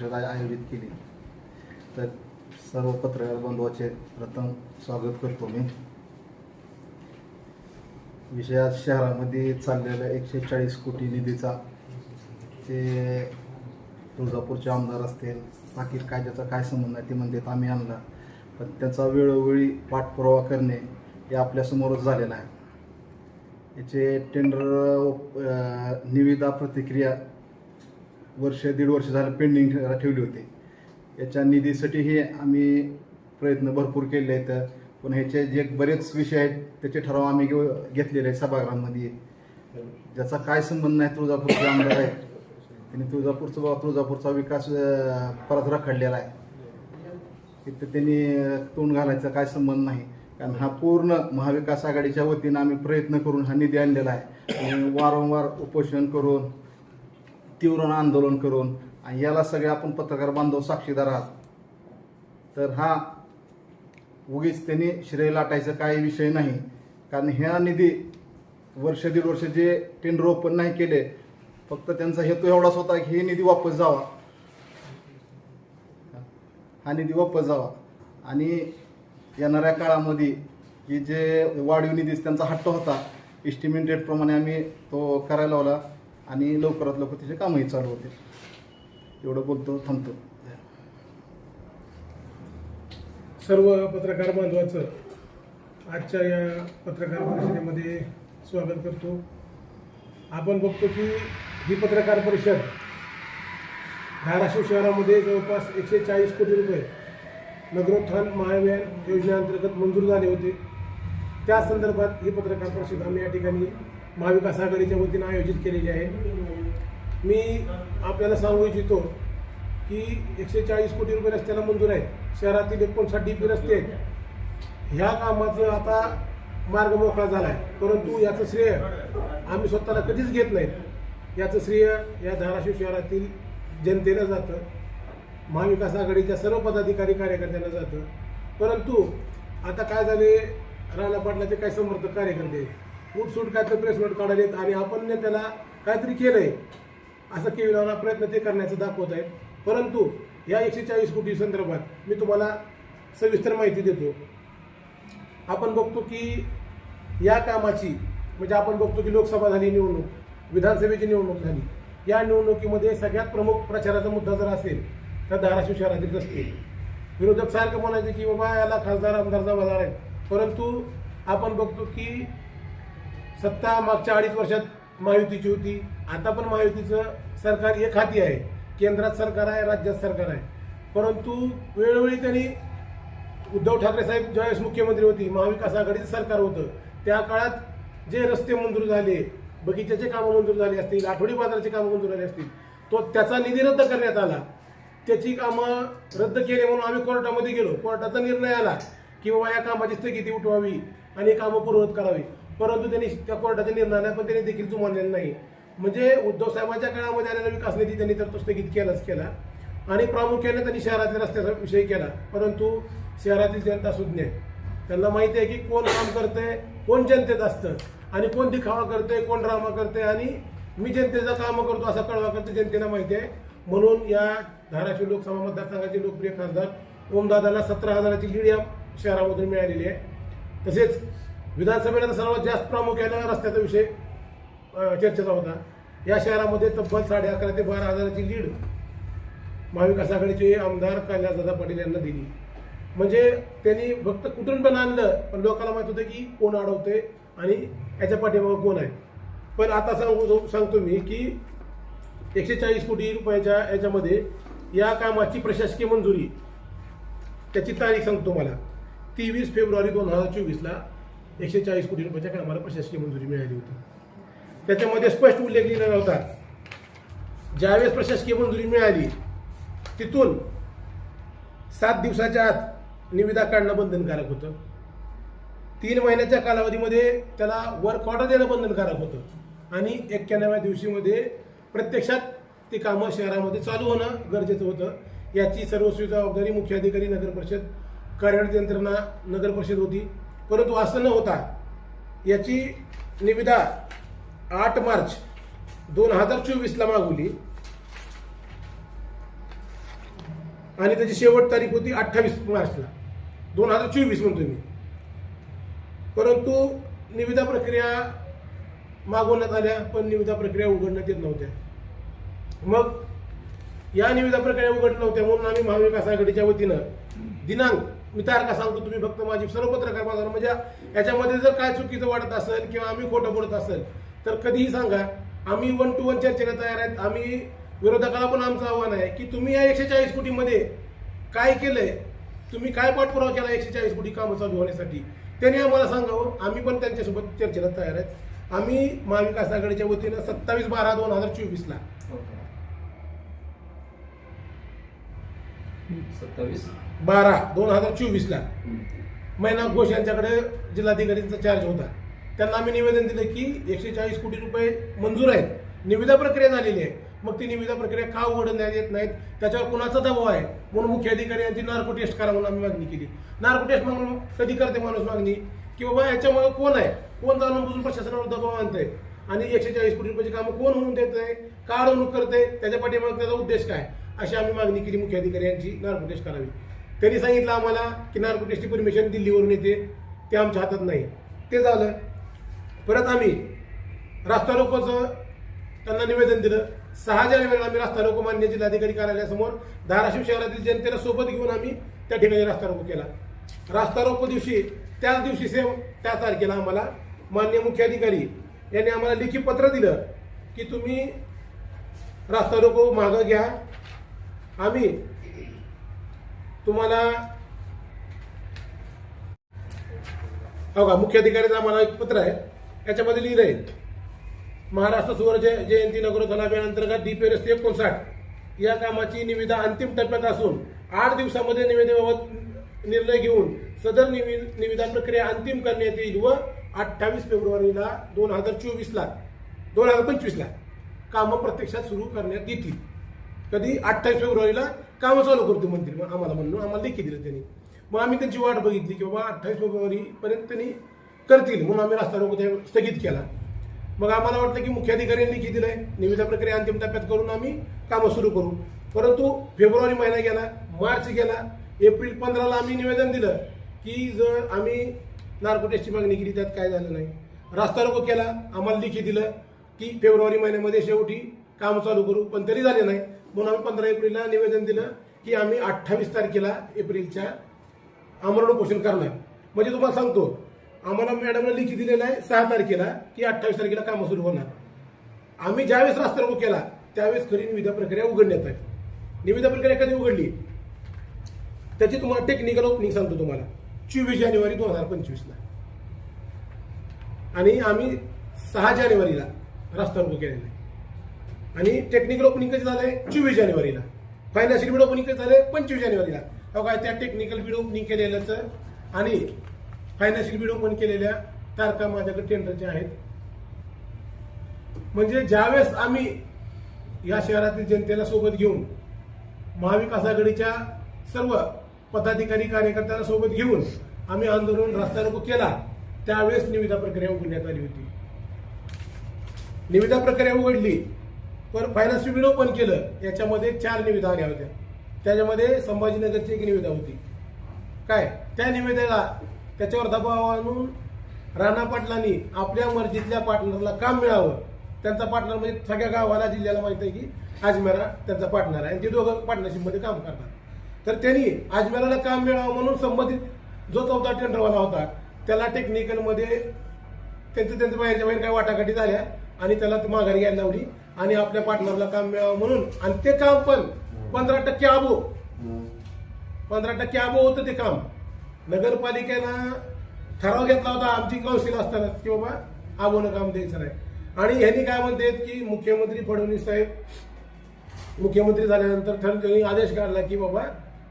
परिषद आयोजित केली. तर सर्व पत्रकार बंधूचे प्रथम स्वागत करतो मी. विषयात शहरामध्ये चाललेल्या एकशे चाळीस कोटी निधीचा ते तुळजापूरचे आमदार असतील बाकी काय त्याचा काय संबंध आहे ते म्हणतात आम्ही आणला. पण त्याचा वेळोवेळी पाठपुरावा करणे हे आपल्यासमोरच झालेलं आहे. याचे टेंडर निविदा प्रतिक्रिया वर्ष दीड वर्ष झालं पेंडिंग ठेवली होती. याच्या निधीसाठीही आम्ही प्रयत्न भरपूर केले आहेत. पण ह्याचे जे बरेच विषय आहेत त्याचे ठराव आम्ही घेऊ घेतलेले आहेत सभागृहामध्ये. ज्याचा काय संबंध नाही तुळजापूरचे आमदार आहे. त्यांनी तुळजापूरचा बा- तुळजापूरचा विकास परत रखडलेला आहे. तिथं त्यांनी तोंड घालायचा काय संबंध नाही. कारण हा पूर्ण महाविकास आघाडीच्या वतीनं आम्ही प्रयत्न करून हा निधी आणलेला आहे. आणि वारंवार उपोषण करून तीव्र आंदोलन करून आणि याला सगळे आपण पत्रकार बांधव साक्षीदार आहात. तर हा उगीच त्यांनी श्रेय लाटायचा काही विषय नाही. कारण ह्या निधी वर्ष दीड वर्ष जे टेंडर ओपन नाही केले फक्त त्यांचा हेतू एवढाच होता की हे निधी वापस जावा. हा निधी वापस जावा. आणि येणाऱ्या काळामध्ये की जे वाढीव निधी त्यांचा हट्ट होता इस्टिमेटेडप्रमाणे आम्ही तो करायला लावला. आणि लवकरात लवकर त्याचे कामही चालू होते एवढं बोलतो थांबतो. सर्व पत्रकार बांधवाचं आजच्या या पत्रकार परिषदेमध्ये स्वागत करतो. आपण बघतो की ही पत्रकार परिषद धाराशिव शहरामध्ये जवळपास एकशे चाळीस कोटी रुपये नगरोत्थान महाअभियान योजनेअंतर्गत मंजूर झाले होते. त्या संदर्भात ही पत्रकार परिषद आम्ही या ठिकाणी महाविकास आघाडीच्या वतीनं आयोजित केलेली आहे. मी आपल्याला सांगू इच्छितो की एकशे चाळीस कोटी रुपये रस्त्याला मंजूर आहेत. शहरातील एकोणसाठ डी पी रस्ते आहेत. ह्या कामाचं आता मार्ग मोकळा झाला आहे परंतु याचं श्रेय आम्ही स्वतःला कधीच घेत नाहीत. याचं श्रेय या धाराशिव शहरातील जनतेला जातं. महाविकास आघाडीच्या सर्व पदाधिकारी कार्यकर्त्यांना जातं. परंतु आता काय झाले? राणा पाटलाचे काय समर्थक कार्यकर्ते आहेत. उठसूट काय तर प्रेस नोट आणि आपण त्याला काहीतरी केलंय. असं केविलाना प्रयत्न ते करण्याचं दाखवत आहेत. परंतु या एकशे चाळीस कोटी संदर्भात मी तुम्हाला सविस्तर माहिती देतो. आपण बघतो की या कामाची म्हणजे आपण बघतो की लोकसभा झाली निवडणूक विधानसभेची निवडणूक झाली. या निवडणुकीमध्ये सगळ्यात प्रमुख प्रचाराचा मुद्दा जर असेल तर धाराशिव शहरातील रस्ते विरोधक सारखं म्हणायचे की बाबा याला खासदार आमदार जबाबदार आहेत. परंतु आपण बघतो की सत्ता मागच्या अडीच वर्षात महायुतीची होती. आता पण महायुतीचं सरकार एक हाती आहे. केंद्रात सरकार आहे राज्यात सरकार आहे. परंतु वेळोवेळी त्यांनी उद्धव ठाकरे साहेब ज्यावेळेस मुख्यमंत्री होती महाविकास आघाडीचं सरकार होतं त्या काळात जे रस्ते मंजूर झाले बगीच्याचे कामं मंजूर झाले असतील आठवडी बाजाराचे कामं मंजूर झाली असतील तो त्याचा निधी रद्द करण्यात आला. त्याची कामं रद्द केले म्हणून आम्ही कोर्टामध्ये गेलो. कोर्टाचा निर्णय आला की बाबा या कामाची स्थगिती उठवावी आणि कामं पूर्वत करावी. परंतु त्यांनी त्या कोर्टाच्या निर्णयाला पण त्यांनी देखील जुमानलेलं नाही. म्हणजे उद्धव साहेबांच्या काळामध्ये आलेला विकास निधी त्यांनी तर तो स्थगित केलाच केला. आणि प्रामुख्याने त्यांनी शहरातील रस्त्याचा विषय केला. परंतु शहरातील जनता सुज्ञ आहे. त्यांना माहिती आहे की कोण काम करतंय कोण जनतेत असतं आणि कोण दिखावा करतंय कोण ड्रामा करतंय आणि मी जनतेचं कामं करतो असा कळवा करतो जनतेला माहिती आहे. म्हणून या धाराशिव लोकसभा मतदारसंघाचे लोकप्रिय खासदार ओमदादांना सतरा हजाराची लीड या शहरामधून मिळालेली आहे. तसेच विधानसभेला सर्वात जास्त प्रामुख्यानं रस्त्याचा विषय चर्चेचा होता. या शहरामध्ये तब्बल साडे अकरा ते बारा हजाराची लीड महाविकास आघाडीचे आमदार कैलासदादा पाटील यांना दिली. म्हणजे त्यांनी फक्त कुठून पण आणलं पण लोकांना माहीत होतं की कोण अडवते आणि याच्या पाठीमागं कोण आहे. पण आता सांगू सांगतो मी की एकशे चाळीस कोटी रुपयाच्या याच्यामध्ये या कामाची प्रशासकीय मंजुरी त्याची तारीख सांगतो मला तेवीस फेब्रुवारी दोन हजार चोवीसला एकशे चाळीस कोटी रुपयाच्या कामाला प्रशासकीय मंजुरी मिळाली होती. त्याच्यामध्ये स्पष्ट उल्लेख लिहिलेला होता ज्यावेळेस प्रशासकीय मंजुरी मिळाली तिथून सात दिवसाच्या आत निविदा काढणं बंधनकारक होतं. तीन महिन्याच्या कालावधीमध्ये त्याला वर्क ऑर्डर देणं बंधनकारक होतं. आणि एक्क्याण्णव्या दिवशीमध्ये प्रत्यक्षात ती कामं शहरामध्ये चालू होणं गरजेचं होतं. याची सर्वस्वी जबाबदारी मुख्याधिकारी नगर परिषद कार्यरत यंत्रणा नगर परिषद होती. परंतु असं न होता याची निविदा आठ मार्च दोन हजार चोवीसला मागवली. आणि त्याची शेवट तारीख होती अठ्ठावीस मार्चला. दोन हजार चोवीस म्हणतो मी. परंतु निविदा प्रक्रिया मागवण्यात आल्या पण निविदा प्रक्रिया उघडण्यात येत नव्हत्या. मग या निविदा प्रक्रिया उघडल्या नव्हत्या म्हणून आम्ही महाविकास आघाडीच्या वतीनं दिनांक मी तारखा सांगतो तुम्ही फक्त माझी सर्व पत्रकार बांधवांना म्हणजे याच्यामध्ये जर काय चुकीचं वाटत असेल किंवा आम्ही खोटं बोलत असेल तर कधीही सांगा. आम्ही वन टू वन चर्चेला तयार आहेत. आम्ही विरोधकाला पण आमचं आव्हान आहे की तुम्ही या एकशे चाळीस कोटीमध्ये काय केलंय? तुम्ही काय पाठपुरावा केला एकशे चाळीस कोटी कामं चालू होण्यासाठी? त्यांनी आम्हाला सांगावं. आम्ही पण त्यांच्यासोबत चर्चेला तयार आहेत. आम्ही महाविकास आघाडीच्या वतीनं सत्तावीस बारा दोन हजार चोवीसला सत्तावीस. बारा दोन हजार चोवीसला. मैना घोष यांच्याकडे जिल्हाधिकारींचा चार्ज होता. त्यांना आम्ही निवेदन दिलं की एकशे चाळीस कोटी रुपये मंजूर आहेत. निविदा प्रक्रिया झालेली आहे. मग ती निविदा प्रक्रिया का उघडण्यात येत नाहीत? त्याच्यावर कुणाचा दबाव आहे? म्हणून मुख्याधिकारी यांची नार्को टेस्ट करा म्हणून आम्ही मागणी केली. नार्को टेस्ट म्हणून कधी करते माणूस मागणी? की बाबा याच्यामुळे कोण आहे? कोण जाणून बुजून प्रशासनावर दबाव आणतंय? आणि एकशे चाळीस कोटी रुपयाची कामं कोण होऊन देत आहे का अडवणूक करते त्याच्या पाठीमागे त्याचा उद्देश काय? अशी आम्ही मागणी केली मुख्याधिकारी यांची नार्को टेस्ट करावी. त्यांनी सांगितलं आम्हाला की नार्को टेस्टची परमिशन दिल्लीवरून येते ते आमच्या हातात नाही. ते झालं. परत आम्ही रास्ता रोकोचं त्यांना निवेदन दिलं. सहा जानेवारीला आम्ही रास्ता रोको मान्य जिल्हाधिकारी कार्यालयासमोर धाराशिव शहरातील जनतेला सोबत घेऊन आम्ही त्या ठिकाणी रास्ता रोको केला. रास्ता रोको दिवशी त्याच दिवशी सेम त्या तारखेला आम्हाला मान्य मुख्याधिकारी यांनी आम्हाला लेखी पत्र दिलं की तुम्ही रास्ता रोको मागं घ्या. आम्ही तुम्हाला हो का मुख्य मुख्याधिकाऱ्याचं आम्हाला एक पत्र आहे. याच्यामध्ये लिहिलं आहे महाराष्ट्र सुवर्ण जयंती नगरोत्थान अभियानांतर्गत डीपी रस्ते एकोणसाठ. या कामाची निविदा अंतिम टप्प्यात असून आठ दिवसामध्ये निविदेबाबत निर्णय घेऊन सदर निवि निविदा प्रक्रिया अंतिम करण्यात येईल व अठ्ठावीस फेब्रुवारीला दोन हजार चोवीसला दोन हजार पंचवीसला कामं प्रत्यक्षात सुरू करण्यात येतील. कधी अठ्ठावीस फेब्रुवारीला कामं चालू करतो म्हणतील मग आम्हाला म्हणून आम्हाला लेखी दिलं त्यांनी. मग आम्ही त्यांची वाट बघितली की बाबा अठ्ठावीस फेब्रुवारीपर्यंत त्यांनी करतील. म्हणून आम्ही रास्ता रोको त्या स्थगित केला. मग आम्हाला वाटलं की मुख्याधिकाऱ्यांनी लिखी दिलंय. निविदा प्रक्रिया अंतिम टप्प्यात करून आम्ही कामं सुरू करू. परंतु फेब्रुवारी महिना गेला मार्च गेला एप्रिल पंधराला आम्ही निवेदन दिलं की जर आम्ही नार्कोटेस्टची मागणी केली त्यात काय झालं नाही. रास्ता रोको केला आम्हाला लिखी दिलं की फेब्रुवारी महिन्यामध्ये शेवटी काम चालू करू पण तरी झाले नाही. म्हणून आम्ही पंधरा एप्रिलला निवेदन दिलं की आम्ही अठ्ठावीस तारखेला एप्रिलच्या आमरण उपोषण करणार. म्हणजे तुम्हाला सांगतो आम्हाला मॅडमला लिखी दिलेलं आहे सहा तारखेला की अठ्ठावीस तारखेला कामं सुरू होणार. आम्ही ज्यावेळेस रास्ता रोको केला त्यावेळेस खरी निविदा प्रक्रिया उघडण्यात आली. निविदा प्रक्रिया कधी उघडली? त्याची तुम्हाला टेक्निकल ओपनिंग सांगतो तुम्हाला. चोवीस जानेवारी दोन हजार पंचवीसला. आणि आम्ही सहा जानेवारीला रास्ता रोको केलेला आहे. आणि टेक्निकल ओपनिंग कधी झालंय? चोवीस जानेवारीला. फायनान्शियल बीड ओपनिंग कधी झालंय? पंचवीस जानेवारीला. अहो काय त्या टेक्निकल बीड ओपनिंग केलेल्याचं? आणि फायनान्शियल बीड ओपन केलेल्या तारखा माझ्याकडे टेंडरच्या आहेत. म्हणजे ज्यावेळेस आम्ही या शहरातील जनतेला सोबत घेऊन महाविकास आघाडीच्या सर्व पदाधिकारी कार्यकर्त्यांना सोबत घेऊन आम्ही आंदोलन रस्ता रोको केला त्यावेळेस निविदा प्रक्रिया उघडण्यात आली होती. निविदा प्रक्रिया उघडली. पण फायनान्स बिल ओपन केलं याच्यामध्ये चार निविदा आल्या होत्या. त्याच्यामध्ये संभाजीनगरची एक निविदा होती. काय? त्या निविदेला त्याच्यावर दबाव आणून राणा पाटलांनी आपल्या मर्जीतल्या पार्टनरला काम मिळावं. त्यांचा पार्टनर म्हणजे सगळ्या गावाला जिल्ह्याला माहीत आहे की अजमेरा त्यांचा पार्टनर आहे. आणि ते दोघं पार्टनरशिपमध्ये काम करतात. तर त्यांनी अजमेराला काम मिळावं म्हणून संबंधित जो चौथा टेंडरवाला होता त्याला टेक्निकलमध्ये त्यांचं त्यांचं बाहेरच्या बाहेर काय वाटाघाटी झाल्या. आणि त्याला माघारी घ्यायला लावली. आणि आपल्या पार्टनरला काम मिळावं म्हणून. आणि ते काम पण पंधरा टक्के आबो. पंधरा टक्के आबो होतं ते काम. नगरपालिकेनं ठराव घेतला होता आमची कौन्सिल असताना की बाबा आबोनं काम द्यायचं नाही. आणि ह्यांनी काय म्हणतात की मुख्यमंत्री फडणवीस साहेब मुख्यमंत्री झाल्यानंतर ठर आदेश काढला की बाबा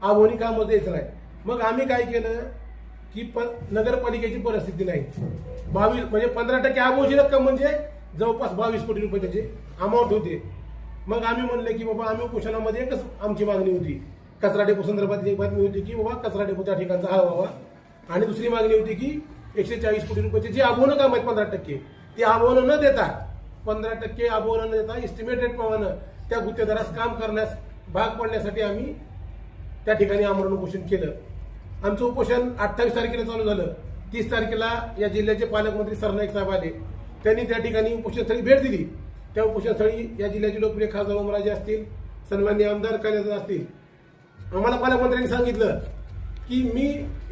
आबोनी कामं द्यायचं नाही. मग आम्ही काय केलं की प नगरपालिकेची परिस्थिती नाही. बावीस म्हणजे पंधरा टक्के आबोची रक्कम म्हणजे जवळपास बावीस कोटी रुपये त्याचे अमाऊंट होते. मग आम्ही म्हणले की बाबा आम्ही उपोषणामध्ये एकच आमची मागणी होती. कचरा डेपो संदर्भात एक बातमी होती की बाबा कचरा डेपो त्या ठिकाणचा हा व्हावा आणि दुसरी मागणी होती की एकशे चाळीस कोटी रुपयाचे जे आबोनं काम आहेत पंधरा टक्के ते आबोनं न देता पंधरा टक्के आबोनं न देता इस्टिमेटेड प्रमाणे त्या गुत्तेदारास काम करण्यास भाग पडण्यासाठी आम्ही त्या ठिकाणी आमरण उपोषण केलं. आमचं उपोषण अठ्ठावीस तारखेला चालू झालं. तीस तारखेला या जिल्ह्याचे पालकमंत्री सरनाईक साहेब आले. त्यांनी त्या ठिकाणी उपोषणस्थळी भेट दिली. त्या उपोषणस्थळी या जिल्ह्याचे लोकप्रिय खासदार ओमराजे असतील सन्मान्य आमदार कैलास असतील. आम्हाला पालकमंत्र्यांनी सांगितलं की मी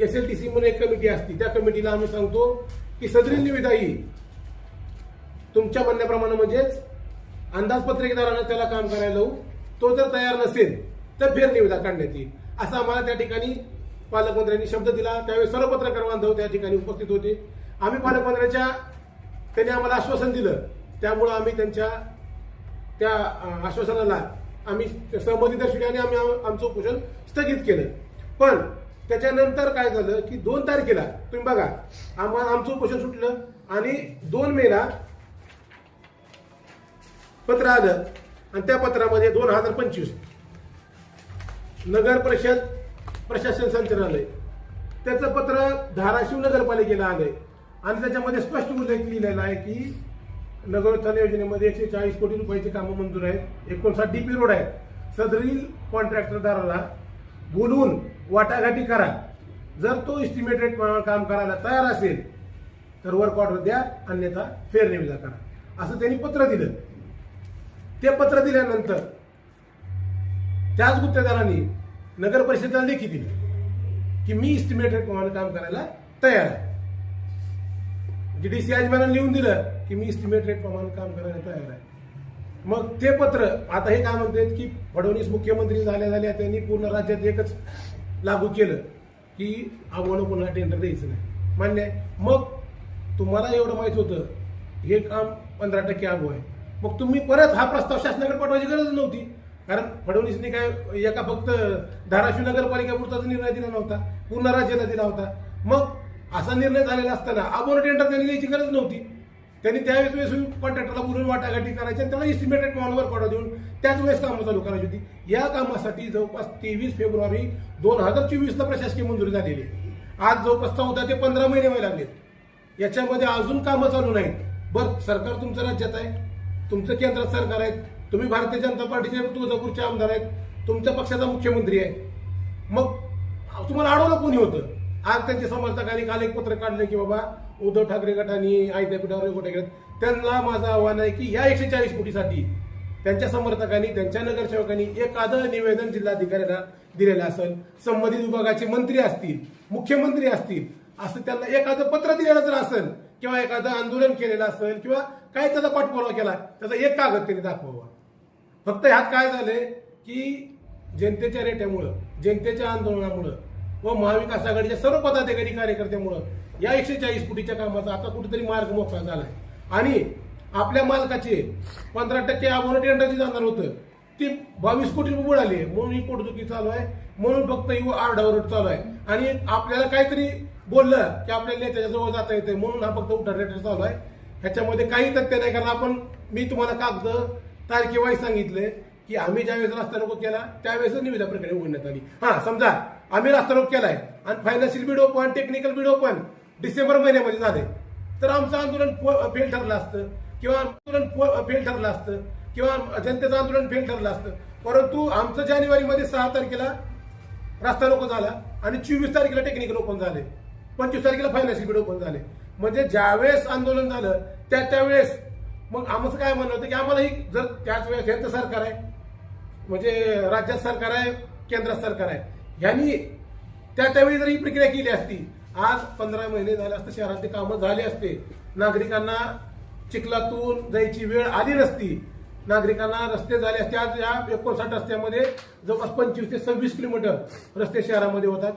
एस एल टी सी म्हणून एक कमिटी असते. त्या कमिटीला आम्ही सांगतो की सदरी निविदा ही तुमच्या म्हणण्याप्रमाणे म्हणजेच अंदाजपत्रिकेदारानं त्याला काम करायला जाऊ तो जर तयार नसेल तर फेरनिविदा काढण्यात येईल. असं आम्हाला त्या ठिकाणी पालकमंत्र्यांनी शब्द दिला. त्यावेळी सर्व पत्रकार बांधव त्या ठिकाणी उपस्थित होते. आम्ही पालकमंत्र्यांच्या त्यांनी आम्हाला आश्वासन दिलं. त्यामुळं आम्ही त्यांच्या त्या आश्वासनाला आम्ही सहमती दर्शवली आणि आम्ही आमचं उपोषण स्थगित केलं. पण त्याच्यानंतर काय झालं की दोन तारखेला तुम्ही बघा आम्हाला आमचं उपोषण सुटलं आणि दोन मेला पत्र आलं आणि त्या पत्रामध्ये दोन हजार पंचवीस नगर परिषद प्रशासन संचालनालय. त्याचं पत्र धाराशिव नगरपालिकेला आलंय. आणि त्याच्यामध्ये स्पष्ट उल्लेख लिहिलेला आहे की नगरोत्थान योजनेमध्ये एकशे चाळीस कोटी रुपयाची कामं मंजूर आहेत. एकोणसाठ डी पी रोड आहेत. सदरील कॉन्ट्रॅक्टरदाराला बोलवून वाटाघाटी करा. जर तो इस्टिमेटेड काम करायला तयार असेल तर वर्क ऑर्डर द्या अन्यथा फेरनिविदा करा. असं त्यांनी पत्र दिलं. ते पत्र दिल्यानंतर त्याच गुत्तेदारांनी नगर परिषदेला लेखी दिली की मी इस्टिमेटेड प्रमाणे काम करायला तयार आहे. म्हणजे डी सी आजमानाने लिहून दिलं की मी इस्टिमेटेड प्रमाणे काम करायला तयार आहे. मग ते पत्र आता हे काय म्हणतात की फडणवीस मुख्यमंत्री झाल्या झाल्या त्यांनी पूर्ण राज्यात एकच लागू केलं की आव्हानं पुन्हा टेंडर द्यायचं नाही. मान्य आहे. मग तुम्हाला एवढं माहीत होतं हे काम पंधरा टक्के आगू आहे. मग तुम्ही परत हा प्रस्ताव शासनाकडे पाठवायची गरज नव्हती. कारण फडणवीसने काय एका फक्त धाराशिव नगरपालिकेपुरताच निर्णय दिला नव्हता पूर्ण राज्याला दिला होता. मग असा निर्णय झालेला असताना अबोर टेंडर त्यांनी द्यायची गरज नव्हती. त्यांनी त्यावेळेस वेळेस कॉन्ट्रॅक्टरला बोलून वाटाघाटी करायची आणि त्याला इस्टिमेटेड मॉलवर पाठवा देऊन त्याच वेळेस कामं चालू करायची होती. या कामासाठी जवळपास तेवीस फेब्रुवारी दोन हजार चोवीसला प्रशासकीय मंजुरी झालेली आहे. आज जवळपास चौदा ते पंधरा महिने व्हायला लागलेत. याच्यामध्ये अजून कामं चालू नाहीत. बरं सरकार तुमचं राज्यात आहे. तुमचं केंद्रात सरकार आहे तुम्ही भारतीय जनता पार्टीचे तुळजापूरचे आमदार आहेत. तुमच्या पक्षाचा मुख्यमंत्री आहे. मग तुम्हाला अडवलं कोणी होतं? आज त्यांच्या समर्थकांनी काल एक पत्र काढलं की बाबा उद्धव ठाकरे गटाने आयत्यापीठावर गोटे केलं त्यांना माझं आव्हान आहे की या एकशे चाळीस कोटीसाठी त्यांच्या समर्थकांनी त्यांच्या नगरसेवकांनी एखादं निवेदन जिल्हाधिकाऱ्याला दिलेलं असेल. संबंधित विभागाचे मंत्री असतील मुख्यमंत्री असतील असं त्यांना एखादं पत्र दिलेलं जर असेल किंवा एखादं आंदोलन केलेलं असेल किंवा काय त्याचा पाठपुरावा केला त्याचा एक कागद त्यांनी दाखवावा. फक्त ह्यात काय झालंय की जनतेच्या रेट्यामुळं जनतेच्या आंदोलनामुळं व महाविकास आघाडीच्या सर्व पदाधिकारी कार्यकर्त्यामुळं या एकशे चाळीस कोटीच्या कामाचा आता कुठेतरी मार्ग मोकळा झालाय. आणि आपल्या मालकाचे पंधरा टक्के आव्हानं टेंडरची जाणार होतं. ती बावीस कोटी रुपये बुडाली म्हणून ही पोटदुखी चालू आहे. म्हणून फक्त ही आरडाओरड चालू आहे. आणि आपल्याला काहीतरी बोललं की आपल्या नेत्याच्या जवळ जाता येते म्हणून हा फक्त उठारेटर चालू आहे. ह्याच्यामध्ये काही तथ्य नाही. कारण आपण मी तुम्हाला कागद तारखेवाईज सांगितले. की आम्ही ज्यावेळेस रस्ता रोको केला त्यावेळेस निविदा प्रक्रिया उघडण्यात आली. हा समजा आम्ही रस्ता रोको केलाय आणि financial bid open technical bid open December महिन्यामध्ये झाले. तर आमचं आंदोलन फेल ठरलं असतं किंवा आंदोलन फेल ठरलं असतं किंवा जनतेचं आंदोलन फेल ठरलं असतं. परंतु आमचं जानेवारीमध्ये सहा तारखेला रस्ता रोको झाला आणि चोवीस तारखेला टेक्निकल ओपन झाले. पंचवीस तारखेला फायनान्शियल बिड ओपन झाले. म्हणजे ज्यावेळेस आंदोलन झालं त्या त्यावेळेस मग आमचं काय म्हणणं होतं की आम्हाला ही जर त्याच वेळेस यांचं सरकार आहे म्हणजे राज्यात सरकार आहे केंद्र सरकार आहे. यांनी त्या त्यावेळी जर ही प्रक्रिया केली असती आज पंधरा महिने झाले असते शहरातली कामं झाली असते नागरिकांना चिखलातून जायची वेळ आली नसती नागरिकांना रस्ते झाले असते. आज या एकोणसाठ रस्त्यामध्ये जवळपास पंचवीस ते सव्वीस किलोमीटर रस्ते शहरामध्ये होतात.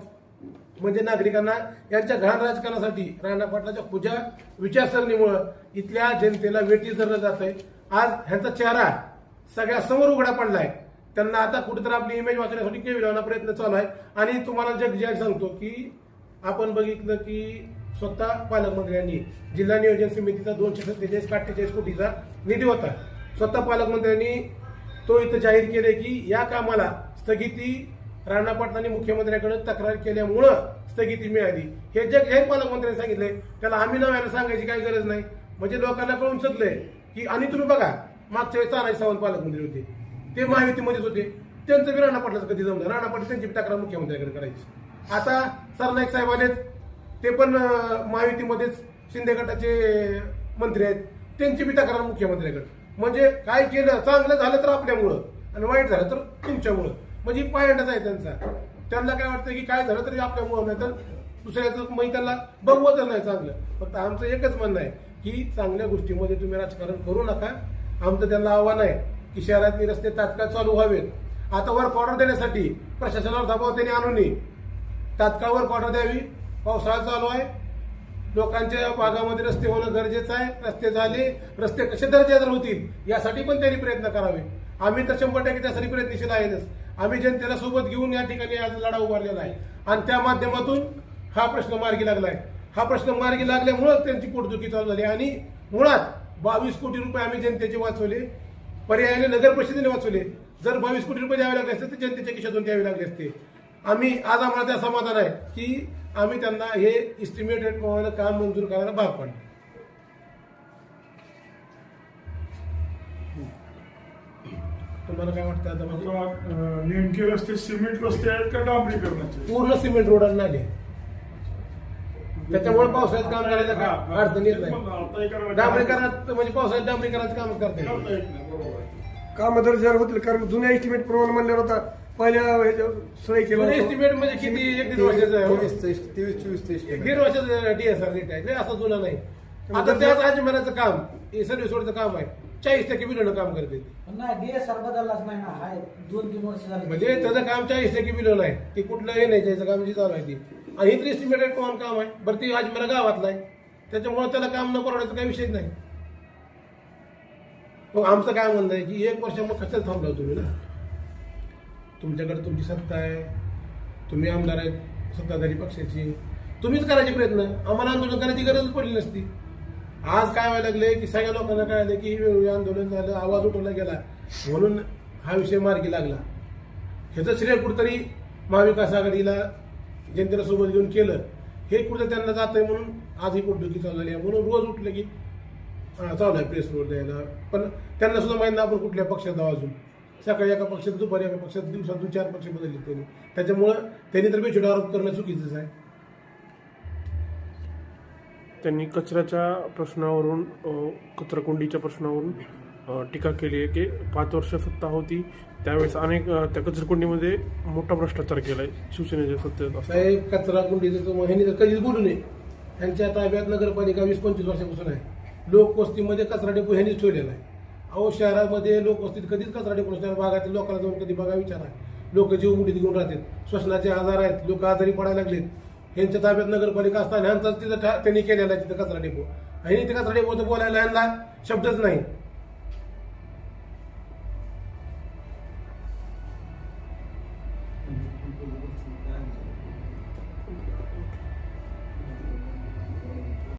म्हणजे नागरिकांना यांच्या घाण राजकारणासाठी राणा पाटलाच्या पूजा विचारसरणीमुळं इथल्या जनतेला वेटी धरलं जात आहे आज ह्यांचा चेहरा सगळ्यासमोर उघडा पडला आहे त्यांना आता कुठेतरी आपली इमेज वाचण्यासाठी केवी लावण्याचा प्रयत्न चालू आहे. आणि तुम्हाला जग जग सांगतो की आपण बघितलं की स्वतः पालकमंत्र्यांनी जिल्हा नियोजन समितीचा दोनशे सत्तेचाळीस अठ्ठेचाळीस कोटीचा निधी होता. स्वतः पालकमंत्र्यांनी तो इथं जाहीर केले की या कामाला स्थगिती राणा पाटलांनी मुख्यमंत्र्यांकडे तक्रार केल्यामुळं स्थगिती मिळाली. हे जग हे पालकमंत्र्यांनी सांगितले त्याला आम्ही नव्याला सांगायची काही गरज नाही. म्हणजे लोकांना कळून चुकलंय की आणि तुम्ही बघा मागच्या वेळेस तानाजी सावंत पालकमंत्री होते. ते महायुतीमध्येच होते. त्यांचं बी राणा पाटलाचं कधी जमलं? राणा पाटील त्यांची तक्रार मुख्यमंत्र्याकडे करायची. आता सरनाईक साहेब आलेत. ते पण महायुतीमध्येच शिंदे गटाचे मंत्री आहेत. त्यांची बी तक्रार मुख्यमंत्र्याकडे. म्हणजे काय केलं? चांगलं झालं तर आपल्यामुळं. आणि वाईट झालं तर तुमच्यामुळं. म्हणजे पायंडाच आहे त्यांचा. त्यांना काय वाटतं की काय झालं तरी आपल्यामुळं नाही तर दुसऱ्याचं मग त्यांना बघवतच नाही चांगलं. फक्त आमचं एकच म्हणणं आहे की चांगल्या गोष्टीमध्ये तुम्ही राजकारण करू नका. आमचं त्यांना आव्हान आहे. की शहरातले रस्ते तात्काळ चालू व्हावेत. आता वर्क ऑर्डर देण्यासाठी प्रशासनावर दबाव त्यांनी आणू नये. तात्काळ वर्क ऑर्डर द्यावी. पावसाळा चालू आहे. लोकांच्या भागामध्ये रस्ते होणं गरजेचं आहे. रस्ते झाले रस्ते कसे दर्जेदार होतील यासाठी पण त्यांनी प्रयत्न करावे. आम्ही तर शंभर टक्के त्यासाठी प्रयत्नशील आहेतच. आम्ही जनतेला सोबत घेऊन या ठिकाणी आज लढा उभारलेला आहे. आणि त्या माध्यमातून हा प्रश्न मार्गी लागला आहे हा प्रश्न मार्गी लागल्यामुळं त्यांची पोटदुखी चालू झाली. आणि मुळात बावीस कोटी रुपये आम्ही जनतेचे वाचवले. पर्यायाने नगर परिषदेने वाचवले. जर बावीस कोटी रुपये द्यावे लागले असते तर जनतेच्या खिशातून द्यावे लागले असते. आम्ही आज आम्हाला त्या समाधान आहे की आम्ही त्यांना हे इस्टिमेट रेट प्रमाणे काम मंजूर करायला भाग पाडले. तुम्हाला काय वाटतं आता म्हणजे? नेमके रस्ते सिमेंट रस्ते आहेत का डांबरीकरणाचे? पूर्ण सिमेंट रोड नाले त्याच्यामुळे पावसाळ्यात काम करायला काय हा. अडचण येत नाही. एका- डांबरीकरणात म्हणजे पावसाळ्यात डांबरीकरणाचं काम करता येईल. काम तर जर होतील कारण जुन्या एस्टिमेट प्रमाणे म्हणल्यावर आता पहिल्या सही केलं होतं. एस्टिमेट म्हणजे किती? एक दीड वर्षाचं आहे. तेवीस चोवीस तेवीस एक दीड वर्षाचं डीएसआर रेट आहे. असं जुनं नाही. आता त्याच आजमेराचं काम हे सर्व्हिस रोडचं काम आहे. चाळीस टक्के बिलोनं काम करते. नाही डीएसआर बदललाच नाही ना. हाय दोन तीन वर्ष झाले. म्हणजे त्याचं काम चाळीस टक्के बिलोन आहे. ते कुठलं हे नाही त्याचं काम जे चालू आहे ते. आणि इथं एस्टिमेटेड कोण काम आहे? बरं ती मला गावातला आहे. त्याच्यामुळे त्याला काम न परवडायचा काही विषयच नाही. मग आमचं काय म्हणणं आहे की एक वर्ष मग कशाला थांबला तुम्ही ना? तुमच्याकडे तुमची सत्ता आहे. तुम्ही आमदार आहेत सत्ताधारी पक्षाची. तुम्हीच करायचे प्रयत्न. आम्हाला आंदोलन करायची गरज पडली नसती. आज काय व्हायला लागले की सगळ्या लोकांना कळलं की वेळोवेळी आंदोलन झालं आवाज उठवला गेला. म्हणून हा विषय मार्गी लागला. ह्याचं श्रेय कुठंतरी महाविकास आघाडीला जनतेला सोबत घेऊन केलं हे कुठं त्यांना जात आहे म्हणून आज ही पोटदुखी चालू झाली आहे. म्हणून रोज उठलं की चालू आहे प्रेस रोड द्यायला. पण त्यांना सुद्धा माहीत नाही आपण कुठल्या पक्षात जाऊ अजून. सकाळी एका पक्षात दुपारी एका पक्षात दिवसातून चार पक्ष बदलले त्यांनी. त्याच्यामुळं त्यांनी तर बेछूट आरोप करणं चुकीचंच आहे. त्यांनी कचऱ्याच्या प्रश्नावरून कचराकुंडीच्या प्रश्नावरून टीका केली आहे की पाच वर्ष सत्ता होती. त्यावेळेस अनेक त्या कचराकुंडीमध्ये मोठा भ्रष्टाचार केलाय शिवसेनेच्या सत्तेत असताना. साहेब कचरा ह्यांनी तर कधीच बोलू नये. त्यांच्या ताब्यात नगरपालिका वीस पंचवीस वर्षापासून आहे. लोकवस्तीमध्ये कचरा डेपो ह्यांनीच ठेवलेला आहे. अहो शहरामध्ये लोकवस्तीत कधीच कचरा डेपो नसतो भागातील लोकांना जाऊन कधी बघा विचारा. लोक जीव मुठीत घेऊन राहतात. श्वसनाचे आजार आहेत. लोक आजारी पडायला लागलेत. ह्यांच्या ताब्यात नगरपालिका असताना ह्यांचाच तिथं ठा- त्यांनी केलेला आहे तिथं कचरा डेपो. ह्यांनी ते कचरा डेपोचं बोलायला ह्यांना शब्दच नाही.